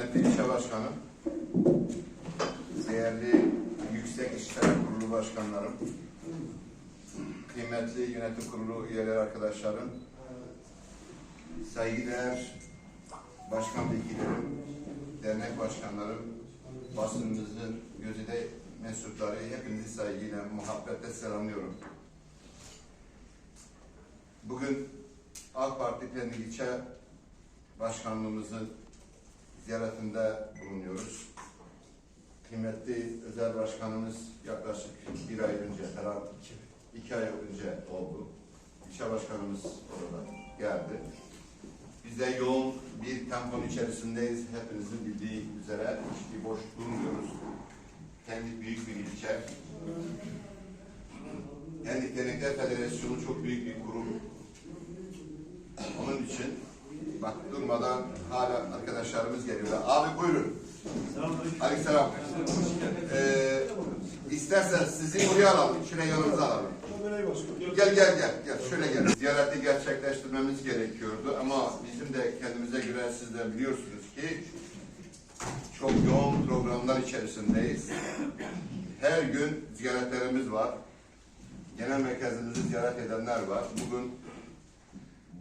kıymetli ilçe başkanım, değerli Yüksek İşler Kurulu başkanlarım, kıymetli yönetim kurulu üyeleri arkadaşlarım, saygıdeğer başkan vekillerim, dernek başkanlarım, basınımızın gözüde mensupları hepinizi saygıyla, muhabbetle selamlıyorum. Bugün AK Parti Pendik İlçe Başkanlığımızın ziyaretinde bulunuyoruz. Kıymetli özel başkanımız yaklaşık bir ay önce, herhalde iki, iki ay önce oldu. İlçe başkanımız orada geldi. Biz de yoğun bir temponun içerisindeyiz. Hepinizin bildiği üzere hiçbir boş durmuyoruz. Pendik büyük bir ilçe. Pendik Dernekler Federasyonu çok büyük bir kurum. Onun için bak durmadan hala arkadaşlarımız geliyorlar. Abi buyurun. Aleykümselam. Ee, isterseniz sizi buraya alalım. Şuraya yanımıza alalım. Gel gel gel. gel. Şöyle gel. Ziyareti gerçekleştirmemiz gerekiyordu ama bizim de kendimize göre siz de biliyorsunuz ki çok yoğun programlar içerisindeyiz. Her gün ziyaretlerimiz var. Genel merkezimizi ziyaret edenler var. Bugün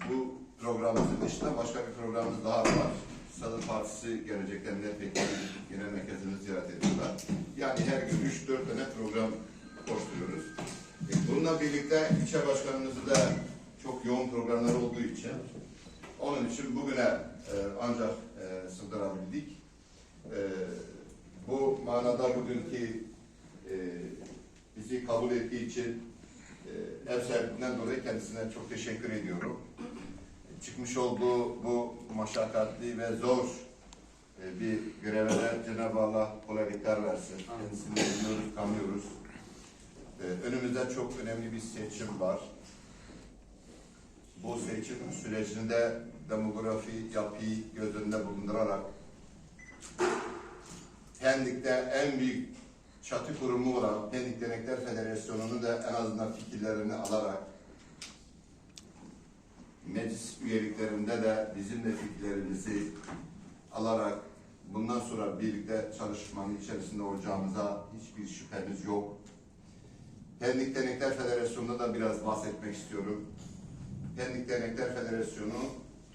bu programımızın dışında başka bir programımız daha var. Salı Partisi gelecekler milletvekili genel merkezimizi ziyaret ediyorlar. Yani her gün 3-4 tane program koşturuyoruz. E, bununla birlikte ilçe başkanımızı da çok yoğun programlar olduğu için onun için bugüne e, ancak e, sığdırabildik. E, bu manada bugünkü e, bizi kabul ettiği için e, ev sahipliğinden dolayı kendisine çok teşekkür ediyorum. Çıkmış olduğu bu maşakkatli ve zor e, bir göreve de Cenab-ı Allah kolaylıklar versin. Kendisini biliyoruz, tanıyoruz. E, önümüzde çok önemli bir seçim var. Bu seçim sürecinde demografi yapıyı göz önünde bulundurarak Pendik'te en büyük çatı kurumu olan Pendik Dernekler Federasyonu'nu da en azından fikirlerini alarak meclis üyeliklerinde de bizim de fikirlerimizi alarak bundan sonra birlikte çalışmanın içerisinde olacağımıza hiçbir şüphemiz yok. Pendik Dernekler Federasyonu'nda da biraz bahsetmek istiyorum. Pendik Dernekler Federasyonu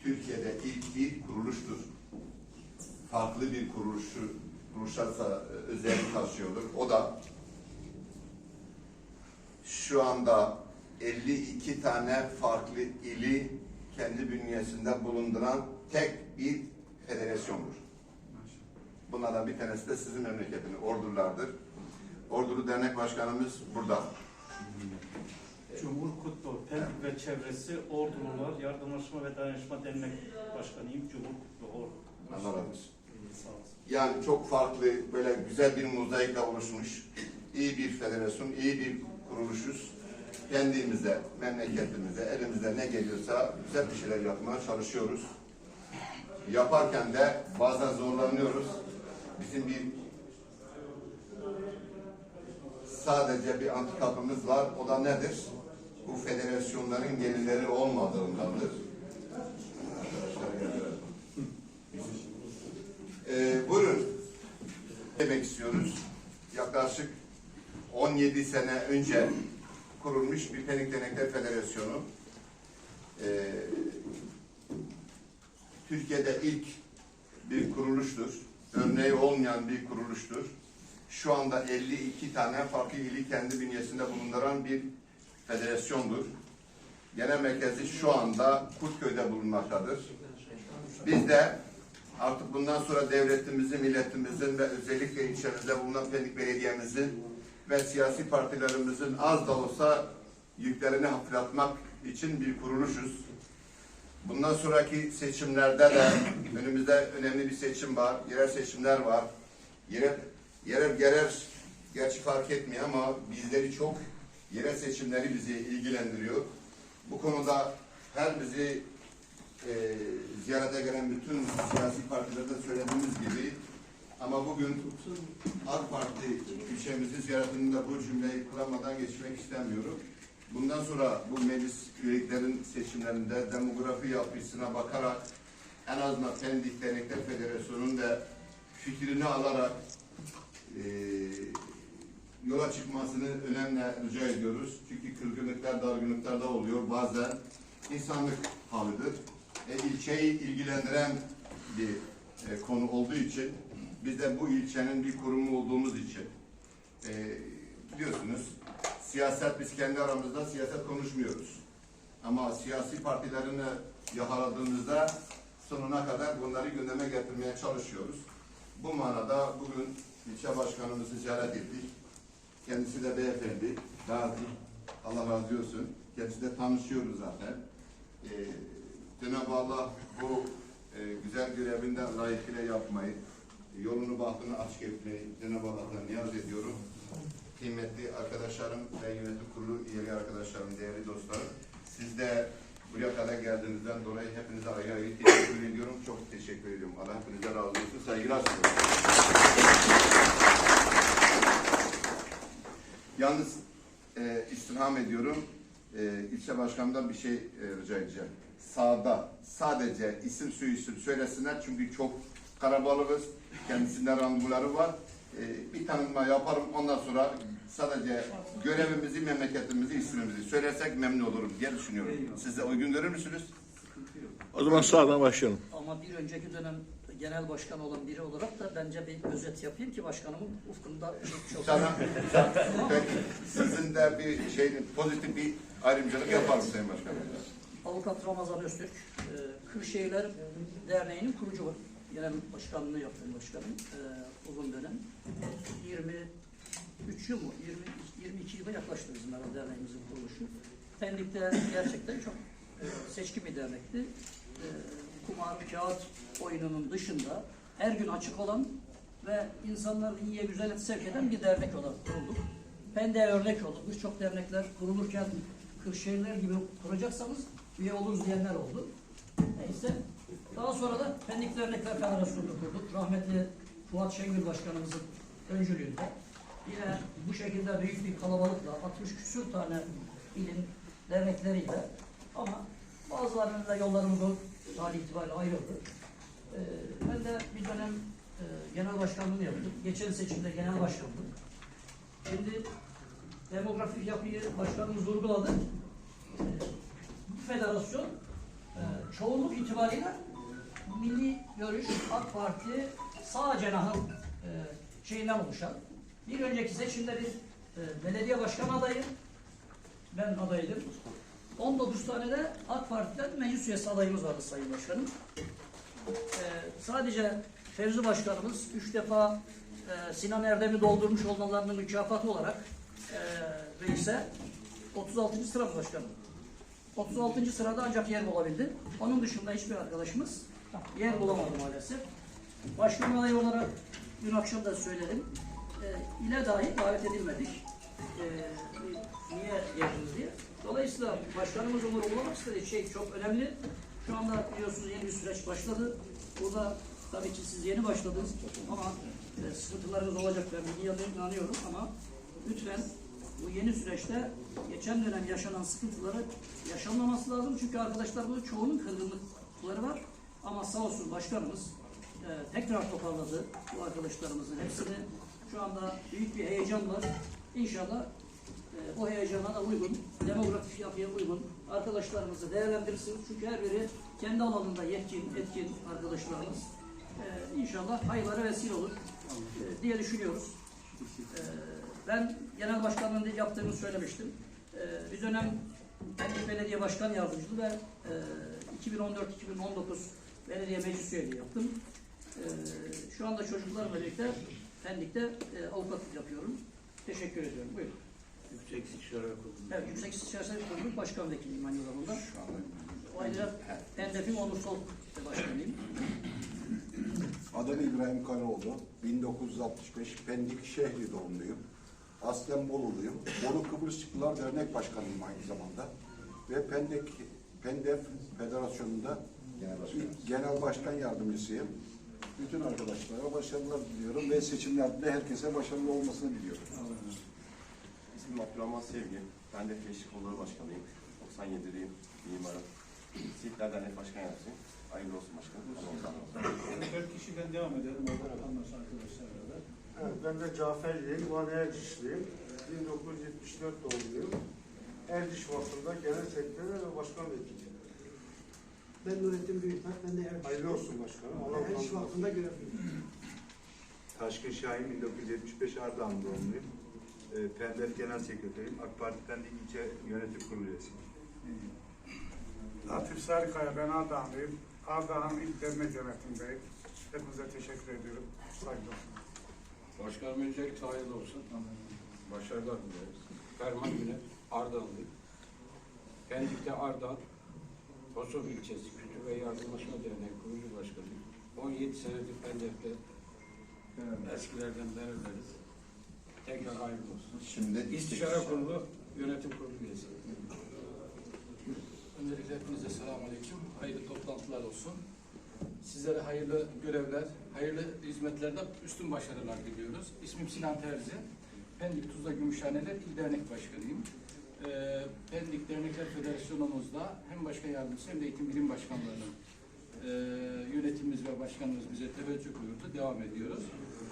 Türkiye'de ilk bir kuruluştur. Farklı bir kuruluşu, kuruluşa özellik taşıyordur. O da şu anda 52 tane farklı ili kendi bünyesinde bulunduran tek bir federasyondur. Bunlardan bir tanesi de sizin memleketiniz, Ordulardır. Ordulu Dernek Başkanımız burada. Cumhur Kutlu, Pendik ve çevresi Ordulular Yardımlaşma ve Dayanışma Dernek Başkanıyım. Cumhur Kutlu, Ordu. Allah razı olsun. Yani çok farklı, böyle güzel bir mozaikle oluşmuş, iyi bir federasyon, iyi bir kuruluşuz. Kendimize, memleketimize, elimizde ne geliyorsa güzel bir şeyler yapmaya çalışıyoruz. Yaparken de bazen zorlanıyoruz. Bizim bir sadece bir antikapımız var. O da nedir? Bu federasyonların gelirleri olmadığındandır. Ee, buyurun. Demek istiyoruz. Yaklaşık 17 sene önce kurulmuş bir Penik Denekler Federasyonu. Ee, Türkiye'de ilk bir kuruluştur. Örneği olmayan bir kuruluştur. Şu anda 52 tane farklı ili kendi bünyesinde bulunduran bir federasyondur. Genel merkezi şu anda Kurtköy'de bulunmaktadır. Biz de artık bundan sonra devletimizin, milletimizin ve özellikle ilçemizde bulunan Pendik Belediye'mizin ve siyasi partilerimizin az da olsa yüklerini hafifletmek için bir kuruluşuz. Bundan sonraki seçimlerde de önümüzde önemli bir seçim var. Yerel seçimler var. Yerel, yerel, yerel gerçi fark etmiyor ama bizleri çok yerel seçimleri bizi ilgilendiriyor. Bu konuda her bizi e, ziyarete gelen bütün siyasi partilerde söylediğimiz gibi ama bugün AK Parti ilçemizi ziyaretinde bu cümleyi kullanmadan geçmek istemiyorum. Bundan sonra bu meclis üyeliklerin seçimlerinde demografi yapısına bakarak en azından Pendik Dernekler Federasyonu'nun da fikrini alarak e, yola çıkmasını önemli rica ediyoruz. Çünkü kırgınlıklar, dargınlıklar da oluyor. Bazen insanlık halıdır. E, ilçeyi ilgilendiren bir e, konu olduğu için biz de bu ilçenin bir kurumu olduğumuz için e, biliyorsunuz siyaset biz kendi aramızda siyaset konuşmuyoruz. Ama siyasi partilerini yakaladığımızda sonuna kadar bunları gündeme getirmeye çalışıyoruz. Bu manada bugün ilçe başkanımızı ziyaret ettik. Kendisi de beyefendi, gazi. Allah razı olsun. Kendisiyle tanışıyoruz zaten. Ee, Cenab-ı Allah bu e, güzel görevinden layıkıyla yapmayı, yolunu bahtını açık etmeyi Cenab-ı Allah'tan niyaz ediyorum. Kıymetli arkadaşlarım ve yönetim kurulu üyeli arkadaşlarım, değerli dostlarım. Siz de buraya kadar geldiğinizden dolayı hepinize ayrı ayrı teşekkür ediyorum. Çok teşekkür ediyorum. Allah hepinize razı olsun. Saygılar sunuyorum. Yalnız e, istirham ediyorum. E, ilçe başkanımdan bir şey e, rica edeceğim. Sağda sadece isim suyu isim söylesinler çünkü çok karabalığız. Kendisinden randevuları var. E, bir tanıtma yaparım. Ondan sonra sadece görevimizi, memleketimizi, ismimizi söylersek memnun olurum diye düşünüyorum. Siz de uygun görür müsünüz? O zaman sağdan başlayalım. Ama bir önceki dönem genel başkan olan biri olarak da bence bir özet yapayım ki başkanımın ufkunda çok çok Sana, peki, sizin de bir şey, pozitif bir ayrımcılık yaparım Sayın Başkanım. Avukat Ramazan Öztürk, e, Kırşehirler Derneği'nin kurucu var. Genel başkanlığı yaptığım başkanım e, uzun dönem. 23 yıl mı? 20, 22 yıla yaklaştı bizim herhalde derneğimizin kuruluşu. Pendik'te gerçekten çok e, seçkin bir dernekti. E, kumar, kağıt oyununun dışında her gün açık olan ve insanları iyiye güzele sevk eden bir dernek olarak kurulduk. Pendik'e örnek olduk. Birçok dernekler kurulurken Kırşehirler gibi kuracaksanız üye oluruz diyenler oldu. Neyse. Daha sonra da Pendik Dernekler Federasyonu'nu kurduk. Rahmetli Fuat Şengül Başkanımızın öncülüğünde. Yine bu şekilde büyük bir kalabalıkla 60 küsür tane ilin dernekleriyle ama bazılarının da yollarımız o tarih itibariyle ayrıldı. Ee, ben de bir dönem e, genel başkanlığını yaptım. Geçen seçimde genel başkandım. Şimdi demografik yapıyı başkanımız vurguladı. Ee, bu federasyon e, çoğunluk itibariyle Milli Görüş AK Parti sağ cenahın e, şeyinden oluşan bir önceki seçimde bir e, belediye başkan adayı ben adaydım. 19 tane de AK Parti'den meclis üyesi adayımız vardı Sayın Başkanım. E, sadece Fevzi Başkanımız üç defa e, Sinan Erdem'i doldurmuş olmalarının mükafatı olarak e, reise 36. sıra başkanım? 36. sırada ancak yer bulabildi. Onun dışında hiçbir arkadaşımız yer bulamadı maalesef. Başkan adayı olarak dün akşam da söyledim. E, ile dahi davet edilmedik. E, niye geldiniz diye. Dolayısıyla başkanımızın vurgulamak istediği şey çok önemli. Şu anda biliyorsunuz yeni bir süreç başladı. Burada tabii ki siz yeni başladınız ama e, sıkıntılarınız olacak ben inanıyorum ama lütfen bu yeni süreçte geçen dönem yaşanan sıkıntıları yaşanmaması lazım. Çünkü arkadaşlar bu çoğunun kırgınlıkları var. Ama sağ olsun başkanımız e, tekrar toparladı bu arkadaşlarımızın hepsini. Şu anda büyük bir heyecan var. İnşallah e, o heyecana da uygun, demografik yapıya uygun arkadaşlarımızı değerlendirsin. Çünkü her biri kendi alanında yetkin, etkin arkadaşlarımız. E, inşallah hayırlara vesile olur e, diye düşünüyoruz. E, ben genel başkanlığını yaptığımı söylemiştim. E, bir dönem Belediye Başkan Yardımcılığı ve e, 2014-2019 belediye meclis üyeliği yaptım. E, şu anda çocuklarla birlikte Pendik'te e, avukatlık yapıyorum. Teşekkür ediyorum. Buyurun. Yüksek İstişare Kurulu. Evet, Yüksek İstişare Kurulu Başkan Vekiliyim aynı zamanda. Ayrıca Pendef'in onursal başkanıyım. Adım İbrahim Karaoğlu. 1965 Pendik şehri doğumluyum. Aslen Boluluyum. Bolu Kıbrısçıklılar Dernek Başkanıyım aynı zamanda. Ve Pendik Pendef Federasyonu'nda ilk genel başkan yardımcısıyım. Bütün arkadaşlara başarılar diliyorum ve seçimlerde herkese başarılı olmasını diliyorum. İsmim Abdurrahman Sevgi. Ben de Gençlik Kolları Başkanıyım. 97'liyim. Mimarım. Siirtler Dernek Başkan Yardımcısıyım. Hayırlı olsun başkanım. Dört kişiden devam edelim. Orada vatandaş arkadaşlarla da. Evet, ben de Cafer Yel, Van Ercişliyim. 1974 doğumluyum. Erciş Vakfı'nda genel sekreter ve başkan vekili. Ben Nurettin Büyükmen, ben de Erciş. Hayırlı olsun başkanım. Allah razı olsun. Vakfı'nda görevliyim. Taşkın Şahin 1975 Ardahan doğumluyum. E, Pendek Genel Sekreteriyim. AK Parti Pendik İlçe Yönetim Kurulu üyesiyim. Latif Sarıkaya, ben Ardahanlıyım. Ardahan İl Dernek Yönetimindeyim. Hepinize teşekkür ediyorum. Saygılar. Başkanım öncelikle hayırlı olsun. Başarılar dileriz. Ferman Güner, Ardahanlıyım. Pendik'te Ardahan, Tosun ilçesi Kültür ve Yardımlaşma Derneği kurucu başkanıyım. 17 senedir Pendik'te eskilerden beraberiz. Tekrar hayırlı olsun. Şimdi İstişare Kurulu Yönetim Kurulu üyesiyim. Öncelikle hepinize selamun aleyküm. Hayırlı toplantılar olsun. Sizlere hayırlı görevler, hayırlı hizmetlerde üstün başarılar diliyoruz. İsmim Sinan Terzi. Pendik Tuzla Gümüşhaneler İl Dernek Başkanıyım. Ee, Pendik Dernekler Federasyonumuzda hem başkan yardımcısı hem de eğitim bilim başkanlarının e, yönetimimiz ve başkanımız bize teveccüh buyurdu. Devam ediyoruz.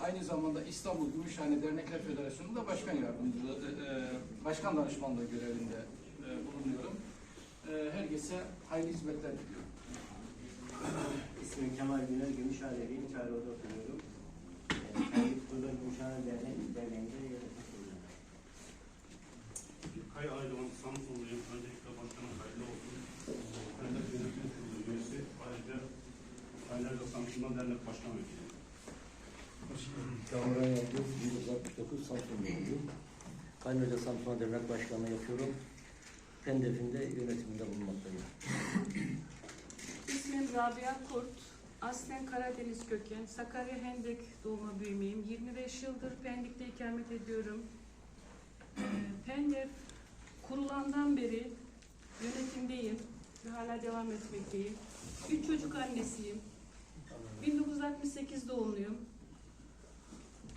Aynı zamanda İstanbul Gümüşhane Dernekler Federasyonu'nda başkan yardımcılığı, e, e, başkan danışmanlığı görevinde e, bulunuyorum. E, herkese hayırlı hizmetler diliyorum. İsmim Kemal Güner, Gümüşhaneliyim, Çaylıur'da oturuyorum. Kendi Kurulu Gümüşhane Derneği, Derneği'nde yönetim kuruluyorum. Kay Aydoğan Samsunluyum. Öncelikle başkanım hayırlı olsun. Ben de yönetim kurulu üyesi. Ayrıca Aylarca Samsun'dan dernek başkan vekili. Kamuran Yıldız, 1969 Samsun doğumluyum. Kaynarca Samsun'a Dernek Başkanlığı yapıyorum. Pendef'in de yönetiminde bulunmaktayım. İsmim Rabia Kurt. Aslen Karadeniz köken. Sakarya Hendek doğma büyümeyim. 25 yıldır Pendik'te ikamet ediyorum. Ee, Pendek kurulandan beri yönetimdeyim ve hala devam etmekteyim. Üç çocuk annesiyim. 1968 doğumluyum.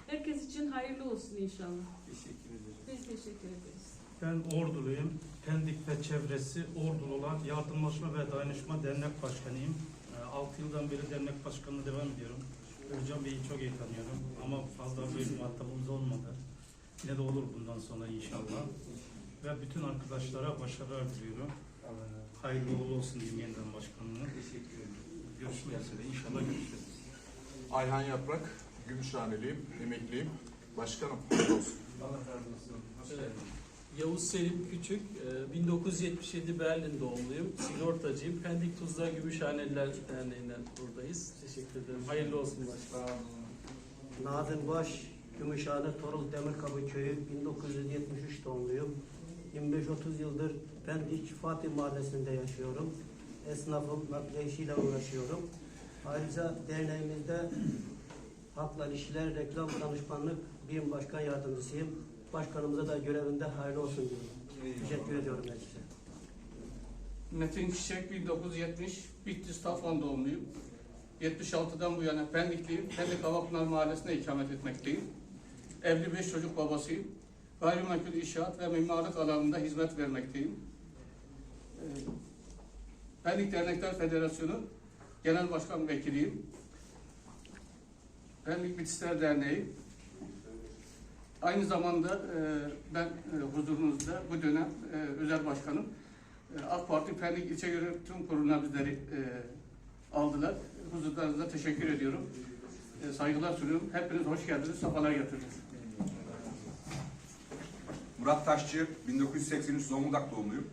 Herkes için hayırlı olsun inşallah. Teşekkür ederim. Biz teşekkür ederiz. Ben Orduluyum. Pendik ve çevresi Ordulu olan Yardımlaşma ve Dayanışma Dernek Başkanıyım. 6 yıldan beri dernek başkanlığı devam ediyorum. Özcan Bey'i çok iyi tanıyorum ama fazla bir muhatabımız olmadı. Yine de olur bundan sonra inşallah. Ve bütün arkadaşlara başarılar diliyorum. Hayırlı uğurlu olsun diyeyim yeniden başkanlığı. Teşekkür ederim. Görüşmek üzere. İnşallah görüşürüz. Ayhan Yaprak, Gümüşhaneliyim, emekliyim. Başkanım, hayırlı olsun. Allah razı olsun. Hoş Evet. Yavuz Selim Küçük, e, 1977 Berlin doğumluyum. Sigortacıyım. Pendik Tuzla Gümüşhaneliler Derneği'nden buradayız. Teşekkür ederim. Hayırlı olsun başkanım. Nazım Baş, Gümüşhane Torul Demirkabı Köyü, 1973 doğumluyum. 25-30 yıldır Pendik Fatih Mahallesi'nde yaşıyorum. Esnafım, nakliye işiyle uğraşıyorum. Ayrıca derneğimizde halkla ilişkiler, reklam danışmanlık birim başkan yardımcısıyım. Başkanımıza da görevinde hayırlı olsun diyorum. Teşekkür ediyorum herkese. Metin Çiçek 1970 Bitlis Taflan doğumluyum. 76'dan bu yana Pendikliyim. Pendik Havapınar Mahallesi'nde ikamet etmekteyim. Evli beş çocuk babasıyım. Gayrimenkul inşaat ve mimarlık alanında hizmet vermekteyim. Ee, Pendik Dernekler Federasyonu Genel Başkan Vekiliyim. Pendik Bitlisler Derneği. Aynı zamanda e, ben e, huzurunuzda bu dönem e, özel başkanım. AK Parti Pendik İlçe Yönetim Kurulu'na bizleri aldılar. Huzurlarınıza teşekkür ediyorum. Saygılar sunuyorum. Hepiniz hoş geldiniz, sefalar getirdiniz. Murat Taşçı, 1983 Zonguldak doğumluyum.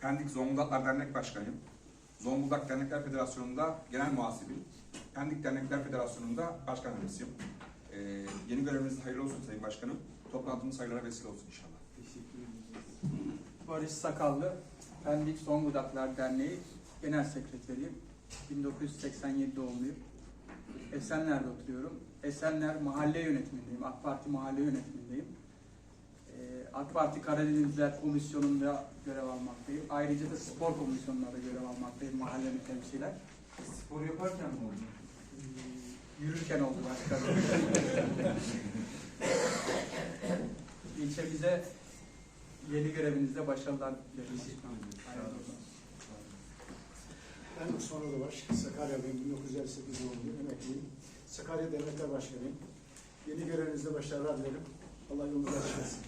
Pendik Zonguldaklar Dernek Başkanıyım. Zonguldak Dernekler Federasyonu'nda genel muhasibiyim. Pendik Dernekler Federasyonu'nda başkan yardımcısıyım. Ee, yeni göreviniz hayırlı olsun Sayın Başkanım. Toplantımız hayırlara vesile olsun inşallah. Teşekkür ederim. Barış Sakallı, Pendik Zonguldaklar Derneği Genel Sekreteriyim. 1987 doğumluyum. Esenler'de oturuyorum. Esenler Mahalle Yönetimindeyim. AK Parti Mahalle Yönetimindeyim. Ee, AK Parti Karadenizler Komisyonu'nda görev almaktayım. Ayrıca da spor komisyonunda da görev almaktayım mahallemi temsilen. Spor yaparken mi oldu? Yürürken oldu başkanım. İlçemize yeni görevinizde başarılar dileriz. Ben Osman Odabaş, Sakaryalıyım, 1958 doğumluyum, emekliyim. Sakarya Dernekler Başkanıyım. Yeni görevinizde başarılar dilerim. Allah yolunuzu açık etsin.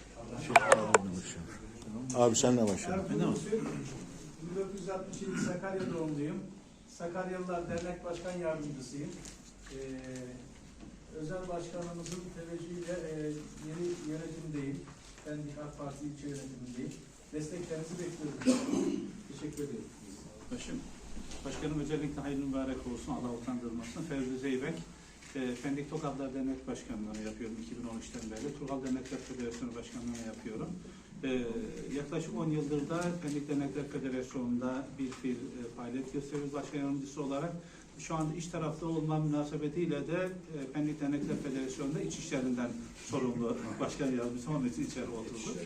Abi sen de başla. Ertuğrul Usul, 1967 Sakarya doğumluyum. Sakaryalılar Dernek Başkan Yardımcısıyım. Ee, özel başkanımızın teveccühüyle e, yeni yönetimdeyim. Ben AK Parti ilçe yönetimindeyim. Desteklerinizi bekliyorum. Teşekkür ederim. Başım, başkanım özellikle hayırlı mübarek olsun, Allah utandırmasın. Fevzi Zeybek, e, Pendik Tokatlar Dernek Başkanlığı'nı yapıyorum 2013'ten beri. Turhal Dernekler Federasyonu Başkanlığı'nı yapıyorum. E, yaklaşık 10 yıldır da Pendik Dernekler Federasyonu'nda bir bir e, faaliyet gösteriyoruz başkan yardımcısı olarak. Şu anda iç tarafta olma münasebetiyle de e, Pendik Dernekler Federasyonu'nda iç işlerinden sorumlu başkan yardımcısı onun için içeri oturduk.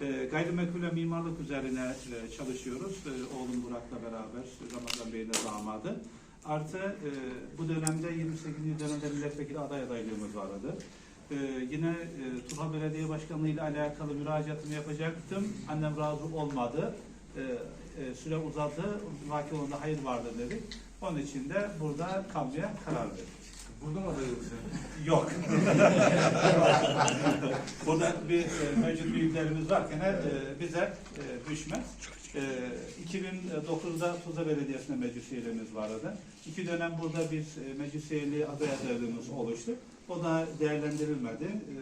E, gayrimenkul ve mimarlık üzerine e, çalışıyoruz. Oğlum Burak'la beraber, Ramazan Bey'in de damadı. Artı e, bu dönemde 28. dönemde milletvekili aday adaylığımız vardı. E, yine e, Turhal Belediye Başkanlığı ile alakalı müracaatımı yapacaktım. Annem razı olmadı. E, e, süre uzadı. Vaki onda hayır vardı dedik. Onun için de burada kalmaya karar verdik. Burada mı adayım Yok. Burada bir e, mevcut büyüklerimiz varken e, bize e, düşmez. E, 2009'da Tuzla Belediyesi'nde meclis üyelerimiz vardı. İki dönem burada bir e, meclis üyeliği aday adaylığımız oluştu. O da değerlendirilmedi. E,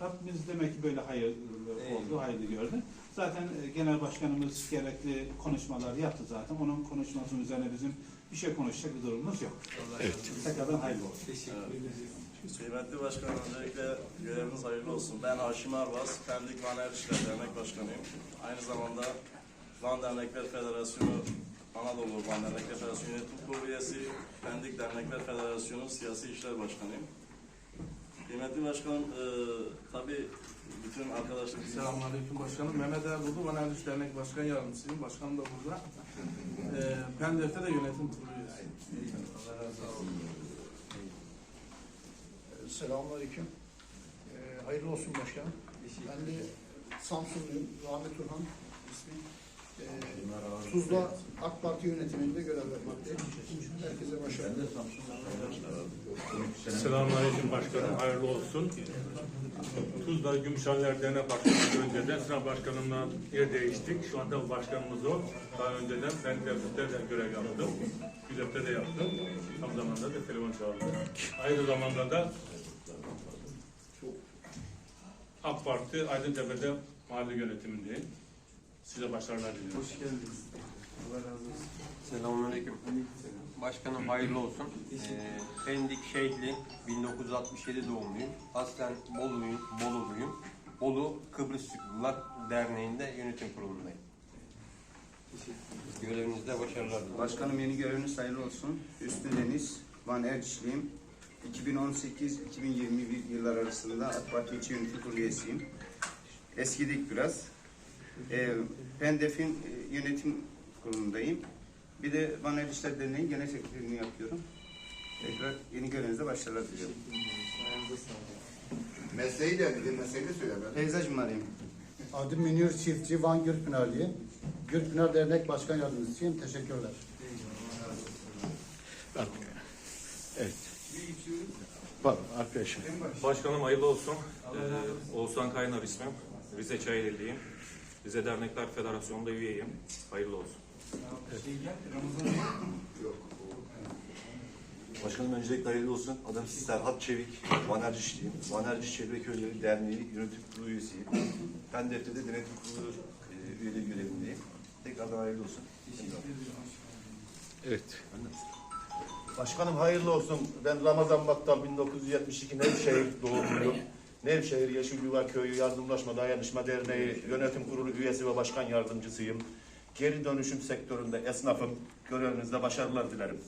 Rabbimiz demek ki böyle hayırlı oldu, hayırlı gördü. Zaten e, genel başkanımız gerekli konuşmalar yaptı zaten. Onun konuşmasının üzerine bizim bir şey konuşacak bir durumumuz yok. Evet. Tekrardan hayırlı olsun. Kıymetli Başkanım, öncelikle göreviniz hayırlı olsun. Ben Haşim Arbaz, Pendik Van Erişler Dernek Başkanıyım. Aynı zamanda Van Dernekler Federasyonu, Anadolu Van Dernekler Federasyonu Yönetim Kurulu üyesi, Pendik Dernekler Federasyonu Siyasi İşler Başkanıyım. Kıymetli Başkanım, e, tabii bütün arkadaşlar... Selamünaleyküm başkanım. Mehmet Erdoğdu, Van Erdiş Dernek Başkan Yardımcısıyım. Başkanım da burada. Ee, Pendef'te de yönetim kurulu üyesiyim. Selamünaleyküm. Ee, hayırlı olsun başkanım. Ben de Samsunluyum. Rahmet Turhan ismi. Tuzla AK Parti yönetiminde görev vermekteyim. Herkese başarılar. Selamünaleyküm başkanım, hayırlı olsun. Tuzla Gümüşhaneler Dernek Başkanı önceden sınav başkanımla yer değiştik. Şu anda başkanımız o. Daha önceden ben devlette de görev yaptım. Gülep'te de yaptım. Tam zamanda da telefon çaldı. Aynı zamanda da AK Parti Aydıntepe'de mahalle yönetimindeyim. Size başarılar diliyorum. Hoş geldiniz. Allah razı olsun. Selamünaleyküm. Başkanım hayırlı olsun. Ee, Pendik Şehli 1967 doğumluyum. Aslen Boluluyum, Boluluyum. Bolu Kıbrıslılar Derneği'nde yönetim kurulundayım. Görevinizde başarılar dilerim. Başkanım yeni göreviniz hayırlı olsun. Üstün Deniz, Van Ercişliyim. 2018-2021 yıllar arasında AK Parti İlçe Yönetim Kurulu üyesiyim. Eskidik biraz. Ee, Pendef'in e, yönetim kurulundayım. Bir de Van Ercişler Derneği'nin genel sekreterliğini yapıyorum. Tekrar yeni görevinizde başarılar diliyorum. Mesleği de bir mesleği de söyle ben. Peyzaj mimarıyım. Adım Münir Çiftçi, Van Gürpınarlıyım. Gürpınar Dernek Başkan Yardımcısıyım. Teşekkürler. Evet. Bak arkadaşlar. Başkanım hayırlı olsun. Ee, Oğuzhan Kaynar ismim. Rize Çayeli'liyim. Rize Dernekler Federasyonu'nda üyeyim. Hayırlı olsun. Başkanım öncelikle hayırlı olsun. Adım Serhat Çevik, Van Ercişliyim. Van Erciş Çevre Köyleri Derneği Yönetim Kurulu üyesiyim. Ben defterde denetim kurulu e, üyeliği görevindeyim. Tekrardan hayırlı olsun. Evet. Başkanım hayırlı olsun. Ben Ramazan Battal 1972 Nevşehir doğumluyum. Nevşehir Yeşil Yuva Köyü Yardımlaşma Dayanışma Derneği Yönetim Kurulu üyesi ve başkan yardımcısıyım. Geri dönüşüm sektöründe esnafım. Görevinizde başarılar dilerim.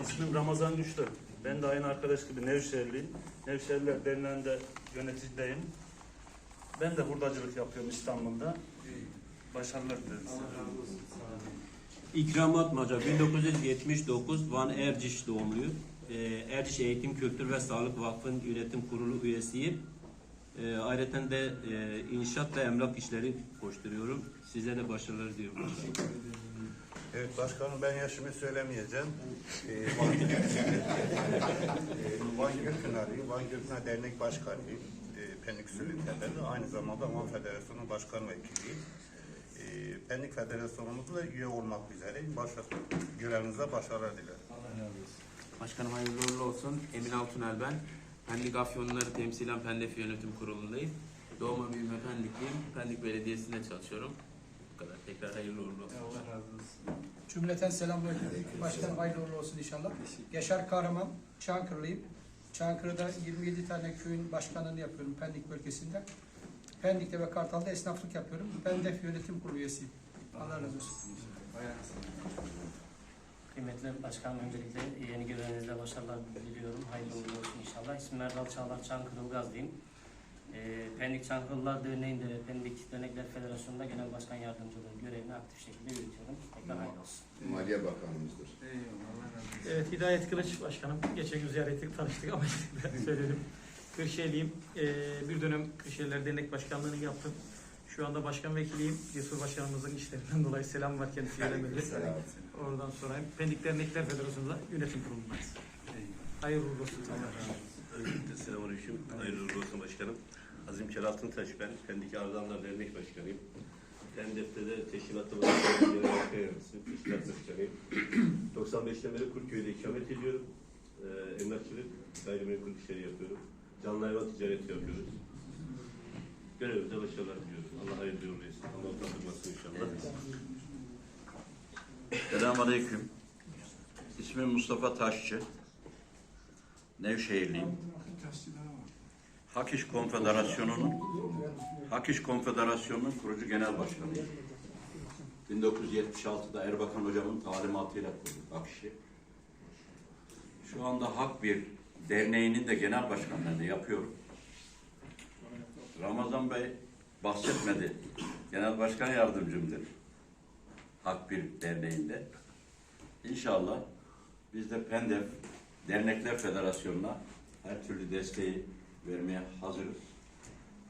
İsmim Ramazan Güçlü. Ben de aynı arkadaş gibi Nevşehirliyim. Nevşehirler Derneği'nde yöneticiyim. Ben de hurdacılık yapıyorum İstanbul'da. Başarılar dilerim. İkram Atmaca 1979 Van Erciş doğumluyum. Ee, Erciş Eğitim Kültür ve Sağlık Vakfı'nın yönetim kurulu üyesiyim. E, ayrıca de e, inşaat ve emlak işleri koşturuyorum. Size de başarılar diliyorum. Evet başkanım ben yaşımı söylemeyeceğim. Ee, Van, Ee, Van Gürpınar'ıyım. Van Gürpınar Dernek Başkanıyım. Ee, Pendik Sülüntele'de. Aynı zamanda Van Federasyonu Başkan Vekiliyim. Ee, Pendik Federasyonumuzda da üye olmak üzereyim. Başa, görevinize başarılar dilerim. Başkanım hayırlı uğurlu olsun. Emin Altunel ben. Pendik Afyonları temsilen Pendik Yönetim Kurulu'ndayım. Doğma büyüme Pendikliyim. Pendik Belediyesi'nde çalışıyorum. Bu kadar. Tekrar hayırlı uğurlu olsun. Allah razı olsun. Cümleten selamünaleyküm. Başkanım hayırlı uğurlu olsun inşallah. Yaşar Kahraman, Çankırılıyım. Çankırı'da 27 tane köyün başkanlığını yapıyorum Pendik bölgesinde. Pendik'te ve Kartal'da esnaflık yapıyorum. Pendef Yönetim Kurulu üyesiyim. Allah razı olsun. Kıymetli başkanım öncelikle yeni görevinizde başarılar diliyorum. Hayırlı uğurlu olsun inşallah. İsmim Erdal Çağlar Çankırı Ilgazlıyım. Ee, Pendik Çankırılar Derneği'nde ve Pendik Dernekler Federasyonu'nda Genel Başkan Yardımcılığı görevini aktif şekilde yürütüyorum. Tekrar hayırlı olsun. Maliye Bakanımızdır. Evet Hidayet Kılıç Başkanım. Geçen gün ziyaret ettik, tanıştık ama söyledim. Kırşehirliyim. Ee, bir dönem Kırşehirler Dernek Başkanlığı'nı yaptım. Şu anda başkan vekiliyim. Cesur Başkanımızın işlerinden dolayı selam var kendisi gelemedi. Oradan sonra Pendik Dernekler Federasyonu'nda yönetim kurulundayız. Hayırlı uğurlu olsun. Öncelikle selamünaleyküm. Hayırlı uğurlu olsun başkanım. Azim Çelaltıntaş ben. Pendik Ardanlar Dernek Başkanıyım. Pendef'te de teşkilatı var. Genel Başkan Yardımcısı, Teşkilat Başkanıyım. 95'ten beri Kurtköy'de ikamet ediyorum. Ee, emlakçılık, gayrimenkul işleri yapıyorum. Canlı hayvan ticareti yapıyoruz. Görevimize başarılar diliyorum. Allah hayırlı uğurlu etsin. Allah utandırmasın inşallah. Selamünaleyküm. İsmim Mustafa Taşçı. Nevşehirliyim. Hak İş Konfederasyonu'nun Hak İş Konfederasyonu'nun kurucu genel başkanıyım. 1976'da Erbakan hocamın talimatıyla kurduk Hak İş'i. Şu anda Hak Bir derneğinin de genel başkanlığını yapıyorum. Ramazan Bey bahsetmedi. Genel başkan yardımcımdır. Hak Bir Derneği'nde. İnşallah biz de Pendef Dernekler Federasyonu'na her türlü desteği vermeye hazırız.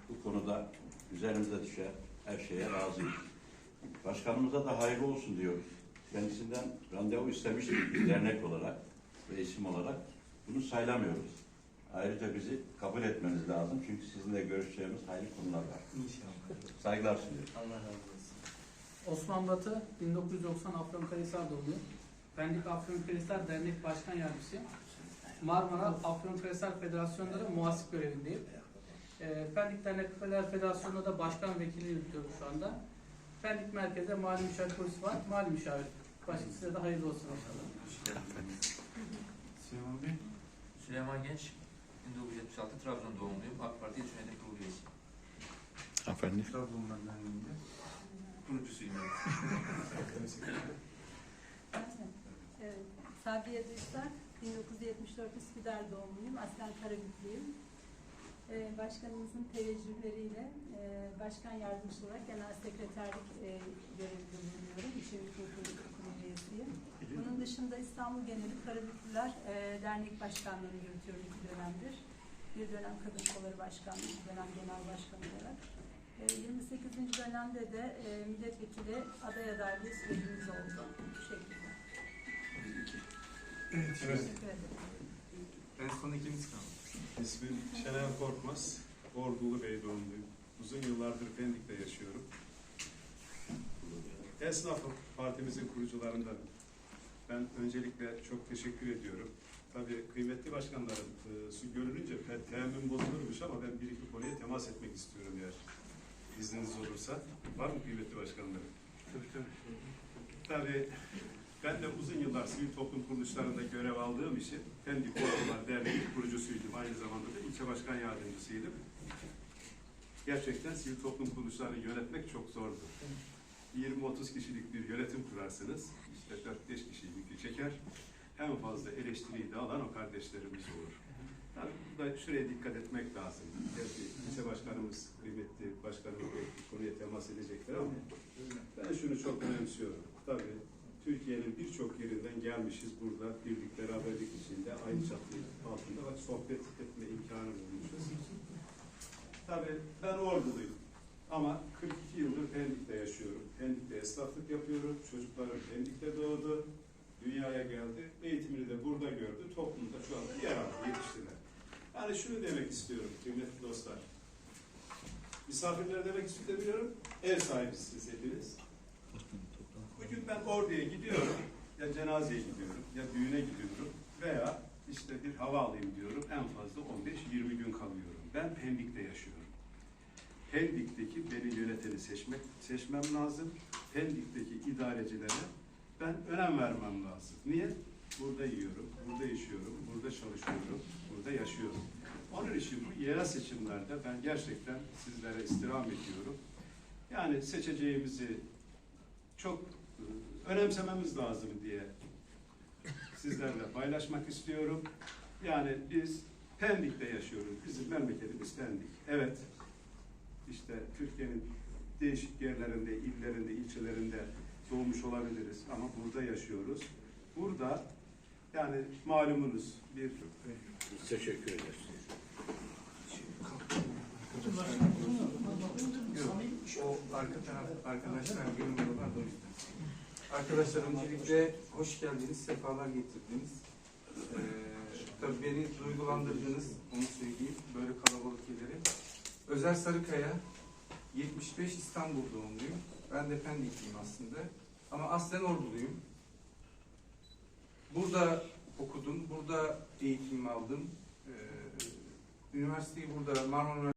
Bu konuda üzerimize düşer her şeye razıyız. Başkanımıza da hayırlı olsun diyoruz. Kendisinden randevu istemiştik dernek olarak ve isim olarak. Bunu saylamıyoruz. Ayrıca bizi kabul etmeniz lazım. Çünkü sizinle görüşeceğimiz hayırlı konular var. İnşallah. Saygılar sunuyorum. Allah razı olsun. Osman Batı 1990 Afyonkarahisar doğumlu. Pendik Afyonkarahisar Dernek Başkan Yardımcısıyım. Marmara Afyonkarahisar Federasyonları muhasip görevindeyim. Ee, Pendik Dernekler Federasyonu'nda da başkan vekili yürütüyorum şu anda. Pendik Merkez'de mali müşavir polisi var. Mali müşavir. Başka size de hayırlı olsun inşallah. Süleyman Bey. Süleyman Genç, 1976 Trabzon doğumluyum. AK Parti İlçe Yönetim Kurulu üyesiyim. Efendim. Trabzon'dan derneğinde. Kurucusuyum. Evet. Sabiye Dışlar, 1974 Üsküdar doğumluyum. Aslen Karabüklüyüm. Ee, başkanımızın teveccühleriyle e, başkan yardımcısı olarak genel sekreterlik e, görevinde bulunuyorum. İş Yönetim Kurulu Kurulu üyesiyim. Bunun dışında İstanbul Geneli Karabüklüler e, Dernek Başkanlığı'nı yürütüyorum iki dönemdir. Bir dönem Kadın Kolları Başkanlığı, bir dönem Genel Başkan olarak. E, 28. dönemde de e, milletvekili aday adaylığı sürecimiz oldu. Bu şekilde. Evet. Teşekkür ederim. En son ikimiz kaldı. İsmim Şener Korkmaz. Ordulu Bey doğumluyum. Uzun yıllardır Pendik'te yaşıyorum. Esnafım, partimizin kurucularından. Ben öncelikle çok teşekkür ediyorum. Tabii kıymetli başkanlarım, e, su görününce teemmüm bozulurmuş ama ben bir iki konuya temas etmek istiyorum eğer izniniz olursa. Var mı kıymetli başkanlarım? Tabii ben de uzun yıllar sivil toplum kuruluşlarında görev aldığım için Pendik Ordular Derneği kurucusuydum. Aynı zamanda da ilçe başkan yardımcısıydım. Gerçekten sivil toplum kuruluşlarını yönetmek çok zordu. 20-30 kişilik bir yönetim kurarsınız. İşte 4-5 kişi yükü çeker. En fazla eleştiriyi de alan o kardeşlerimiz olur. Tabii burada şuraya dikkat etmek lazım. Gerçi ilçe başkanımız, kıymetli başkanımız belki konuya temas edecekler ama ben şunu çok önemsiyorum. Tabii Türkiye'nin birçok yerinden gelmişiz burada birlik beraberlik içinde aynı çatı altında bak sohbet etme imkanı bulmuşuz. Tabii ben orduluyum. Ama 42 yıldır Pendik'te yaşıyorum. Pendik'te esnaflık yapıyorum. Çocuklarım Pendik'te doğdu. Dünyaya geldi. Eğitimini de burada gördü. Toplumda şu anda yer aldı, yetiştiler. Yani şunu demek istiyorum kıymetli dostlar. Misafirler demek istemiyorum. Ev sahibisiniz hepiniz. Bugün ben orduya gidiyorum. Ya cenazeye gidiyorum, ya düğüne gidiyorum veya işte bir hava alayım diyorum. En fazla 15-20 gün kalıyorum. Ben Pendik'te yaşıyorum. Pendik'teki beni yöneteni seçmek, seçmem lazım. Pendik'teki idarecilere ben önem vermem lazım. Niye? Burada yiyorum, burada yaşıyorum, burada çalışıyorum, burada yaşıyorum. Onun için bu yerel seçimlerde ben gerçekten sizlere istirham ediyorum. Yani seçeceğimizi çok e, önemsememiz lazım diye sizlerle paylaşmak istiyorum. Yani biz Pendik'te yaşıyoruz. Bizim memleketimiz Pendik. Evet, işte Türkiye'nin değişik yerlerinde, illerinde, ilçelerinde doğmuş olabiliriz ama burada yaşıyoruz. Burada yani malumunuz bir Teşekkür ederiz. O arka taraf arkadaşlar da o yüzden. Arkadaşlar öncelikle hoş geldiniz, sefalar getirdiniz. Ee, tabii beni duygulandırdınız, onu söyleyeyim, böyle kalabalık yere. Özer Sarıkaya, 75 İstanbul doğumluyum. Ben de Pendikliyim aslında. Ama aslen Orduluyum. Burada okudum, burada eğitim aldım. Ee, üniversiteyi burada Marmara